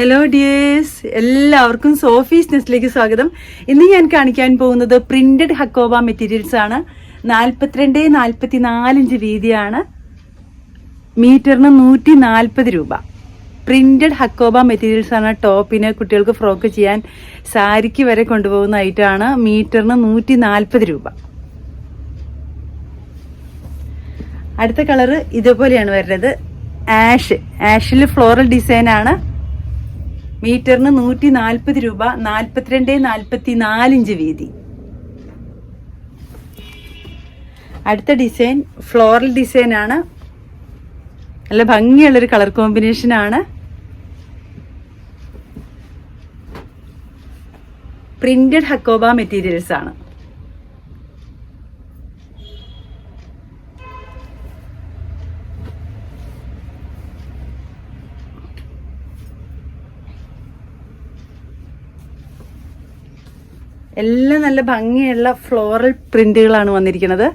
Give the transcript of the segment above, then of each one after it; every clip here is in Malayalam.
ഹലോ ഡിയേഴ്സ് എല്ലാവർക്കും സോഫീസ് നെസ്റ്റിലേക്ക് സ്വാഗതം. ഇന്ന് ഞാൻ കാണിക്കാൻ പോകുന്നത് പ്രിന്റഡ് ഹക്കോബ മെറ്റീരിയൽസ് ആണ്. നാൽപ്പത്തിരണ്ട് നാൽപ്പത്തി നാലിഞ്ച് വീതിയാണ്. മീറ്ററിന് നൂറ്റി നാൽപ്പത് രൂപ. പ്രിന്റഡ് ഹക്കോബ മെറ്റീരിയൽസ് ആണ് ടോപ്പിന് കുട്ടികൾക്ക് ഫ്രോക്ക് ചെയ്യാൻ സാരിക്ക് വരെ കൊണ്ടുപോകുന്ന ഐറ്റമാണ് മീറ്ററിന് നൂറ്റി നാൽപ്പത് രൂപ. അടുത്ത കളർ ഇതുപോലെയാണ് വരുന്നത്. ആഷ് ആഷിൽ ഫ്ലോറൽ ഡിസൈനാണ് മീറ്ററിന് നൂറ്റി നാൽപ്പത് രൂപ നാൽപ്പത്തിരണ്ട് നാൽപ്പത്തി നാലിഞ്ച് വീതി. അടുത്ത ഡിസൈൻ ഫ്ലോറൽ ഡിസൈൻ ആണ്. നല്ല ഭംഗിയുള്ളൊരു കളർ കോമ്പിനേഷൻ ആണ്. പ്രിന്റഡ് ഹക്കോബ മെറ്റീരിയൽസ് ആണ്. എല്ലാം നല്ല ഭംഗിയുള്ള ഫ്ലോറൽ പ്രിന്റുകളാണ് വന്നിരിക്കുന്നത്.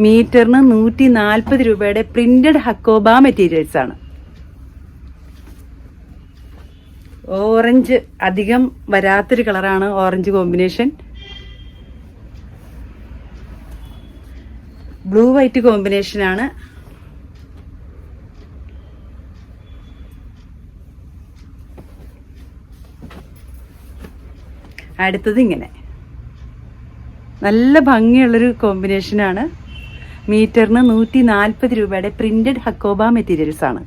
മീറ്ററിന് നൂറ്റി നാൽപ്പത് രൂപയുടെ പ്രിന്റഡ് ഹക്കോബ മെറ്റീരിയൽസ് ആണ്. ഓറഞ്ച് അധികം വരാത്തൊരു കളറാണ് orange combination. Blue white combination ആണ്. അടുത്തത് ഇങ്ങനെ. നല്ല ഭംഗിയുള്ളൊരു കോമ്പിനേഷനാണ് മീറ്ററിന് നൂറ്റി നാൽപ്പത് രൂപയുടെ പ്രിന്റഡ് ഹക്കോബ മെറ്റീരിയൽസ് ആണ്.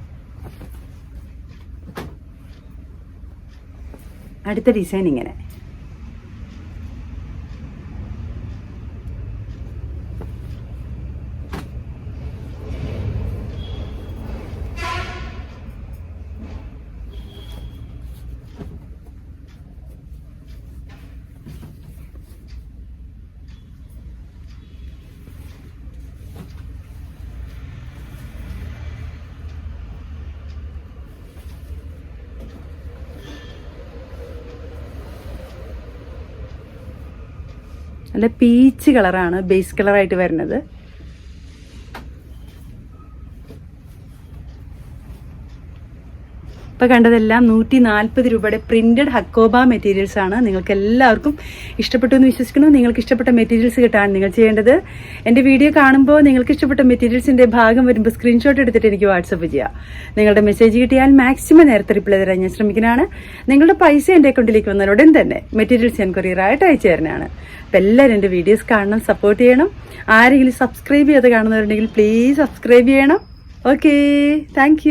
അടുത്ത ഡിസൈൻ ഇങ്ങനെ. നല്ല പീച്ച് കളറാണ് ബേസ് കളറായിട്ട് വരുന്നത്. ഇപ്പൊ കണ്ടതെല്ലാം നൂറ്റി നാൽപ്പത് രൂപയുടെ പ്രിന്റഡ് ഹക്കോബ മെറ്റീരിയൽസ് ആണ്. നിങ്ങൾക്ക് എല്ലാവർക്കും ഇഷ്ടപ്പെട്ടു എന്ന് വിശ്വസിക്കുന്നു. നിങ്ങൾക്ക് ഇഷ്ടപ്പെട്ട മെറ്റീരിയൽസ് കിട്ടാൻ നിങ്ങൾ ചെയ്യേണ്ടത് എന്റെ വീഡിയോ കാണുമ്പോൾ നിങ്ങൾക്ക് ഇഷ്ടപ്പെട്ട മെറ്റീരിയൽസിന്റെ ഭാഗം വരുമ്പോൾ സ്ക്രീൻഷോട്ട് എടുത്തിട്ട് എനിക്ക് വാട്സപ്പ് ചെയ്യാം. നിങ്ങളുടെ മെസ്സേജ് കിട്ടിയാൽ മാക്സിമം നേരത്തെ റിപ്ലൈ തരാൻ ഞാൻ ശ്രമിക്കുന്നതാണ്. നിങ്ങളുടെ പൈസ എന്റെ അക്കൗണ്ടിലേക്ക് വന്നാൽ ഉടൻ തന്നെ മെറ്റീരിയൽസ് ഞാൻ കൊറിയറായിട്ട് അയച്ചു തരുന്നതാണ്. അപ്പം എല്ലാവരും എന്റെ വീഡിയോസ് കാണണം സപ്പോർട്ട് ചെയ്യണം. ആരെങ്കിലും സബ്സ്ക്രൈബ് ചെയ്ത് കാണുന്നവരുണ്ടെങ്കിൽ പ്ലീസ് സബ്സ്ക്രൈബ് ചെയ്യണം. Okay thank